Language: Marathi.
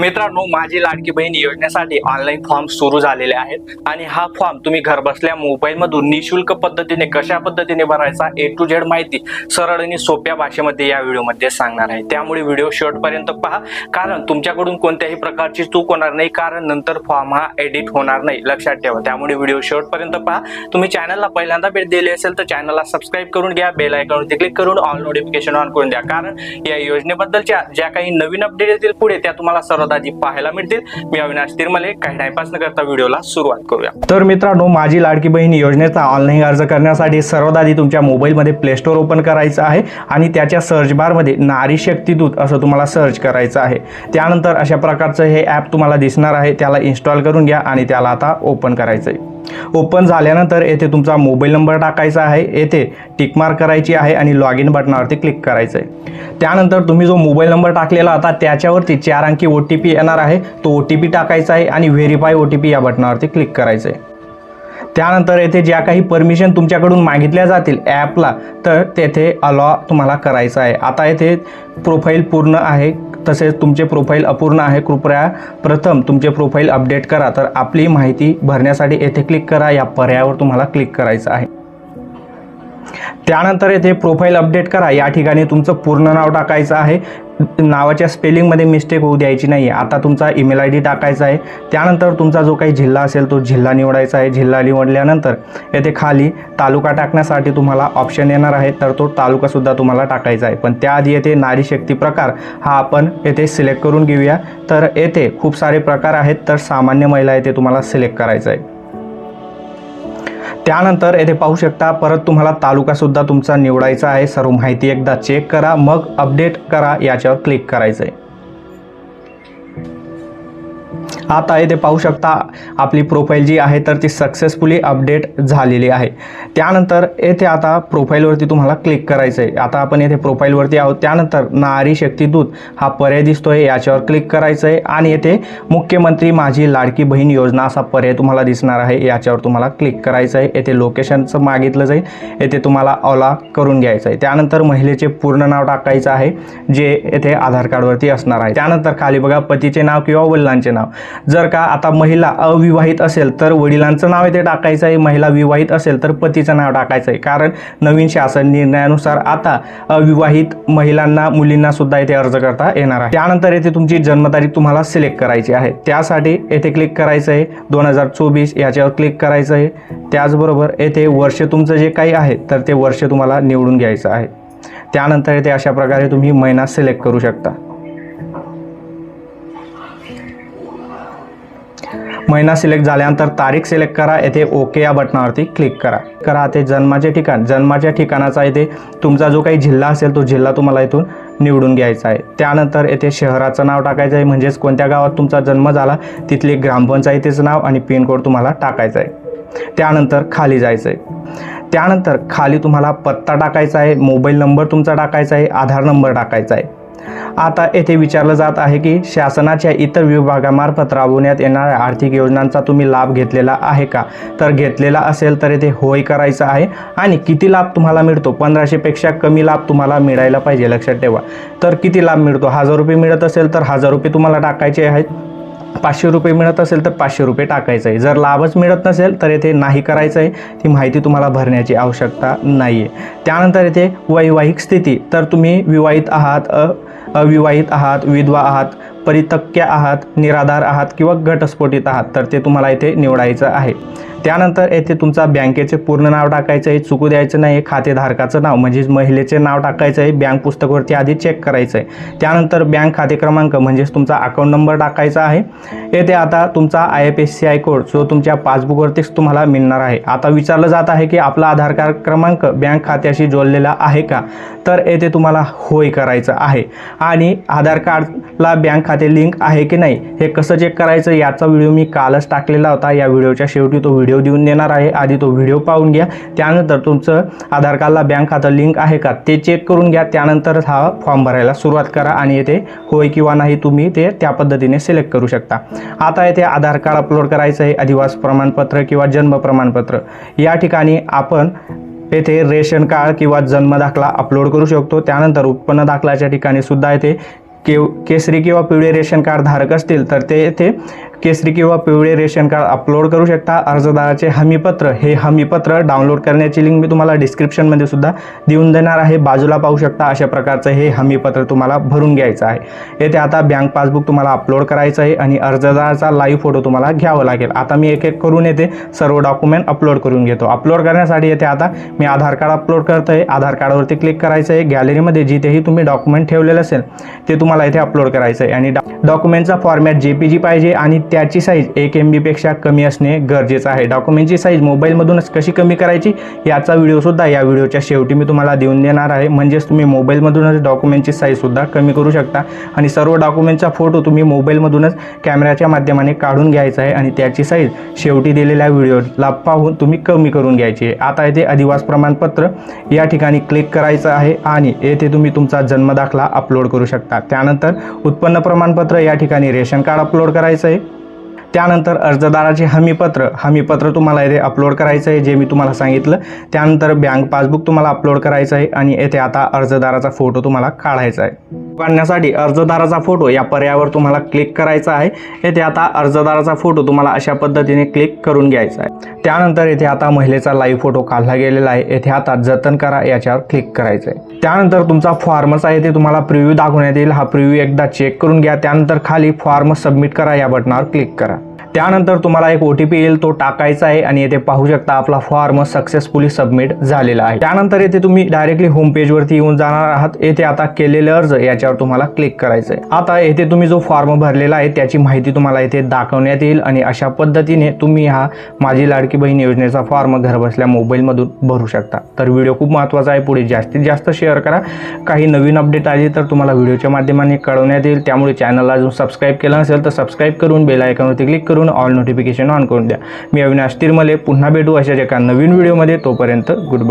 मित्रांनो माझी लाडकी बहीण योजनेसाठी ऑनलाईन फॉर्म सुरू झालेले आहेत. आणि हा फॉर्म तुम्ही घरबसल्या मोबाईलमधून निशुल्क पद्धतीने कशा पद्धतीने भरायचा ए टू झेड माहिती सरळ आणि सोप्या भाषेमध्ये या व्हिडिओमध्ये सांगणार आहे. त्यामुळे व्हिडिओ शेवटपर्यंत पहा. कारण तुमच्याकडून कोणत्याही प्रकारची चूक होणार नाही. कारण नंतर फॉर्म हा एडिट होणार नाही. लक्षात ठेवा. त्यामुळे व्हिडिओ शेवटपर्यंत पहा. तुम्ही चॅनलला पहिल्यांदा भेट दिली असेल तर चॅनलला सबस्क्राईब करून घ्या. बेल आयकॉनवरती क्लिक करून ऑल नोटिफिकेशन ऑन करून द्या. कारण या योजनेबद्दलच्या ज्या काही नवीन अपडेट येतील पुढे त्या तुम्हाला सर्वात आधी पाहायला मिळतील. मी अविनाश तिरमले काही टाइमपास न करता व्हिडिओला सुरुवात करूया. तर मित्रांनो माझी लाडकी बहीण योजनेचा ऑनलाईन अर्ज करण्यासाठी सर्वात आधी तुमच्या मोबाईलमध्ये प्ले स्टोअर ओपन करायचं आहे आणि त्याच्या सर्च बारमध्ये नारी शक्ती दूत असं तुम्हाला सर्च करायचं आहे. त्यानंतर अशा प्रकारचं हे ॲप तुम्हाला दिसणार आहे त्याला इन्स्टॉल करून घ्या आणि त्याला आता ओपन करायचं आहे ओपन झाल्यानंतर येथे तुमचा मोबाईल नंबर टाकायचा आहे. येथे टिकमार्क करायची आहे आणि लॉग इन बटनावरती क्लिक करायचं आहे. त्यानंतर तुम्ही जो मोबाईल नंबर टाकलेला होता त्याच्यावरती चार अंकी ओ टी पी येणार आहे. तो ओ टी पी टाकायचा आहे आणि व्हेरीफाय ओ टी पी या बटनावरती क्लिक करायचं आहे. त्यानंतर येथे ज्या काही परमिशन तुमच्याकडून मागितल्या जातील ॲपला तर तेथे अलॉ तुम्हाला करायचं आहे. आता येथे प्रोफाईल पूर्ण आहे. तसेच तुमचे प्रोफाईल अपूर्ण आहे कृपया प्रथम तुमचे प्रोफाईल अपडेट करा. तर आपली माहिती भरण्यासाठी येथे क्लिक करा. या पर्यायावर तुम्हाला क्लिक करायचं आहे. त्यानंतर येथे प्रोफाईल अपडेट करा. या ठिकाणी तुमचं पूर्ण नाव टाकायचं आहे. नावाच्या स्पेलिंगमध्ये मिस्टेक होऊ द्यायची नाही आता तुमचा ईमेल आय डी टाकायचा आहे. त्यानंतर तुमचा जो काही जिल्हा असेल तो जिल्हा निवडायचा आहे. जिल्हा निवडल्यानंतर येथे खाली तालुका टाकण्यासाठी तुम्हाला ऑप्शन येणार आहे. तर तो तालुकासुद्धा तुम्हाला टाकायचा आहे. पण त्याआधी येथे नारी शक्ती प्रकार हा आपण येथे सिलेक्ट करून घेऊया. तर येथे खूप सारे प्रकार आहेत. तर सामान्य महिला येथे तुम्हाला सिलेक्ट करायचं आहे. त्यानंतर येथे पाहू शकता परत तुम्हाला तालुकासुद्धा तुमचा निवडायचा आहे. सर्व माहिती एकदा चेक करा मग अपडेट करा याच्यावर क्लिक करायचं आहे आता येथे पाहू शकता आपली प्रोफाईल जी आहे तर ती सक्सेसफुली अपडेट झालेली आहे. त्यानंतर येथे आता प्रोफाईलवरती तुम्हाला क्लिक करायचं आहे आता आपण येथे प्रोफाईलवरती आहोत. त्यानंतर नारी शक्तीदूत हा पर्याय दिसतोय याच्यावर क्लिक करायचं आहे आणि येथे मुख्यमंत्री माझी लाडकी बहीण योजना असा पर्याय तुम्हाला दिसणार आहे याच्यावर तुम्हाला क्लिक करायचं आहे येथे लोकेशनचं मागितलं जाईल. येथे तुम्हाला ऑला करून घ्यायचं आहे त्यानंतर महिलेचे पूर्ण नाव टाकायचं आहे जे येथे आधार कार्डवरती असणार आहे. त्यानंतर खाली बघा पतीचे नाव किंवा वडिलांचे नाव. जर का आता महिला अविवाहित असेल तर वडिलांचं नाव येथे टाकायचं आहे महिला विवाहित असेल तर पतीचं नाव टाकायचं आहे कारण नवीन शासन निर्णयानुसार आता अविवाहित महिलांना मुलींना सुद्धा इथे अर्ज करता येणार आहे. त्यानंतर येथे तुमची जन्मतारीख तुम्हाला सिलेक्ट करायची आहे. त्यासाठी येथे क्लिक करायचं आहे दोन हजार चोवीस याच्यावर क्लिक करायचं आहे त्याचबरोबर येथे वर्ष तुमचं जे काही आहे तर ते वर्ष तुम्हाला निवडून घ्यायचं आहे. त्यानंतर येथे अशा प्रकारे तुम्ही महिना सिलेक्ट करू शकता. महिना सिलेक्ट झाल्यानंतर तारीख सिलेक्ट करा. येथे ओके या बटनावरती क्लिक करा. करा ते जन्माचे ठिकाण. जन्माच्या ठिकाणाचा इथे तुमचा जो काही जिल्हा असेल तो जिल्हा तुम्हाला इथून निवडून घ्यायचा आहे. त्यानंतर येथे शहराचं नाव टाकायचं आहे. म्हणजेच कोणत्या गावात तुमचा जन्म झाला तिथले ग्रामपंचायतीचं नाव आणि पिनकोड तुम्हाला टाकायचा आहे. त्यानंतर खाली जायचं आहे त्यानंतर खाली तुम्हाला पत्ता टाकायचा आहे. मोबाईल नंबर तुमचा टाकायचा आहे. आधार नंबर टाकायचा आहे. आता येथे विचारलं जात आहे की शासनाच्या इतर विभागामार्फत राबवण्यात येणाऱ्या आर्थिक योजनांचा तुम्ही लाभ घेतलेला आहे का? तर घेतलेला असेल तर येथे होय करायचं आहे. आणि किती लाभ तुम्हाला मिळतो? पंधराशेपेक्षा कमी लाभ तुम्हाला मिळायला पाहिजे लक्षात ठेवा. तर किती लाभ मिळतो? हजार रुपये मिळत असेल तर हजार रुपये तुम्हाला टाकायचे आहेत. पाचशे रुपये मिळत असेल तर पाचशे रुपये टाकायचं आहे. जर लाभच मिळत नसेल तर येथे नाही करायचं आहे. ती माहिती तुम्हाला भरण्याची आवश्यकता नाही आहे त्यानंतर येथे वैवाहिक स्थिती. तर तुम्ही विवाहित आहात अविवाहित आहात विधवा आहात परितक्य आहात निराधार आहात किंवा घटस्फोटित आहात तर ते तुम्हाला इथे निवडायचं आहे. त्यानंतर येथे तुमचा बँकेचे पूर्ण नाव टाकायचं आहे चुकू द्यायचं नाही खातेधारकाचं नाव म्हणजेच महिलेचे नाव टाकायचं आहे बँक पुस्तकावरती आधी चेक करायचं आहे. त्यानंतर बँक खाते क्रमांक म्हणजेच तुमचा अकाउंट नंबर टाकायचा आहे. येथे आता तुमचा I F S C I code जो तुमच्या पासबुकवरतीच तुम्हाला मिळणार आहे. आता विचारलं जात आहे की आपला आधार कार्ड क्रमांक बँक खात्याशी जोडलेला आहे का? तर येथे तुम्हाला होय करायचं आहे. आणि आधार कार्डला बँक खाते लिंक आहे की नाही हे कसं चेक करायचं याचा व्हिडिओ मी कालच टाकलेला होता. या व्हिडिओच्या शेवटी तो व्हिडिओ देऊन देणार आहे. आधी तो व्हिडिओ पाहून घ्या. त्यानंतर तुमचं आधार कार्डला बँक खातं लिंक आहे का ते चेक करून घ्या. त्यानंतरच हा फॉर्म भरायला सुरुवात करा आणि येथे होय किंवा नाही तुम्ही ते त्या पद्धतीने सिलेक्ट करू शकता. आता येथे आधार कार्ड अपलोड करायचं आहे. अधिवास प्रमाणपत्र किंवा जन्म प्रमाणपत्र. या ठिकाणी आपण येथे रेशन कार्ड किंवा जन्म दाखला अपलोड करू शकतो. त्यानंतर उत्पन्न दाखल्याच्या ठिकाणी सुद्धा येथे केव केसरी किंवा पिवळे रेशन कार्ड धारक असतील तर ते येथे केसरी किंवा पिवळे रेशन कार्ड अपलोड करू शकता. अर्जदाराचे हमीपत्र हे हमीपत्र डाउनलोड करण्याची लिंक मी तुम्हाला डिस्क्रिप्शनमध्ये सुद्धा देऊन देणार आहे. बाजूला पाहू शकता अशा प्रकारचं हे हमीपत्र तुम्हाला भरून घ्यायचं आहे. येथे आता बँक पासबुक तुम्हाला अपलोड करायचं आहे आणि अर्जदाराचा लाईव्ह फोटो तुम्हाला घ्यावा लागेल. आता मी एक एक करून येथे सर्व डॉक्युमेंट अपलोड करून घेतो. अपलोड करण्यासाठी येथे आता मी आधार कार्ड अपलोड करतो आहे आधार कार्डवरती क्लिक करायचं आहे. गॅलरीमध्ये जिथेही तुम्ही डॉक्युमेंट ठेवलेलं असेल ते तुम्हाला इथे अपलोड करायचं आहे. आणि डॉक्युमेंटचा फॉर्मॅट जे पी जी पाहिजे आणि त्याची साईज एक एम बीपेक्षा कमी असणे गरजेचं आहे. डॉक्युमेंटची साईज मोबाईलमधूनच कशी कमी करायची याचा व्हिडिओसुद्धा या व्हिडिओच्या शेवटी मी तुम्हाला देऊन देणार आहे. म्हणजेच तुम्ही मोबाईलमधूनच डॉक्युमेंटची साईजसुद्धा कमी करू शकता. आणि सर्व डॉक्युमेंटचा फोटो तुम्ही मोबाईलमधूनच कॅमेऱ्याच्या माध्यमाने काढून घ्यायचा आहे. आणि त्याची साईज शेवटी दिलेल्या व्हिडिओला पाहून तुम्ही कमी करून घ्यायची आहे. आता येथे अधिवास प्रमाणपत्र या ठिकाणी क्लिक करायचं आहे. आणि येथे तुम्ही तुमचा जन्मदाखला अपलोड करू शकता. त्यानंतर उत्पन्न प्रमाणपत्र या ठिकाणी रेशन कार्ड अपलोड करायचं आहे. त्यानंतर अर्जदाराचे हमीपत्र हमीपत्र तुम्हाला येथे अपलोड करायचं आहे जे मी तुम्हाला सांगितलं. त्यानंतर बँक पासबुक तुम्हाला अपलोड करायचं आहे आणि येथे आता अर्जदाराचा फोटो तुम्हाला काढायचा आहे. काढण्यासाठी अर्जदाराचा फोटो या पर्यायावर तुम्हाला क्लिक करायचा आहे. येथे आता अर्जदाराचा फोटो तुम्हाला अशा पद्धतीने क्लिक करून घ्यायचा आहे. त्यानंतर येथे आता महिलेचा लाईव्ह फोटो काढला गेलेला आहे. येथे आता जतन करा याच्यावर क्लिक करायचं आहे. त्यानंतर तुमचा फॉर्मच आहे ते तुम्हाला प्रिव्ह्यू दाखवण्यात येईल. हा प्रिव्ह्यू एकदा चेक करून घ्या. त्यानंतर खाली फॉर्म सबमिट करा. या बटनावर क्लिक करा. त्यानंतर तुम्हाला एक ओ टी पी येईल तो टाकायचा आहे आणि येथे पाहू शकता आपला फॉर्म सक्सेसफुली सबमिट झालेला आहे. त्यानंतर येथे तुम्ही डायरेक्टली होम पेजवरती येऊन जाणार आहात. येथे आता केलेले अर्ज याच्यावर तुम्हाला क्लिक करायचं आहे आता येथे तुम्ही जो फॉर्म भरलेला आहे त्याची माहिती तुम्हाला येथे दाखवण्यात येईल आणि अशा पद्धतीने तुम्ही हा माझी लाडकी बहीण योजनेचा फॉर्म घरबसल्या मोबाईलमधून भरू शकता. तर व्हिडिओ खूप महत्त्वाचा आहे. पुढे जास्तीत जास्त शेअर करा. काही नवीन अपडेट आली तर तुम्हाला व्हिडिओच्या माध्यमाने कळवण्यात येईल. त्यामुळे चॅनलला अजून सबस्क्राईब केलं नसेल तर सबस्क्राईब करून बेल आयकॉनवरती क्लिक करून करून ऑल नोटिफिकेशन ऑन करून द्या. मी अविनाश तिरमले. पुन्हा भेटू अशाच एका नवीन व्हिडिओमध्ये तोपर्यंत गुड बाय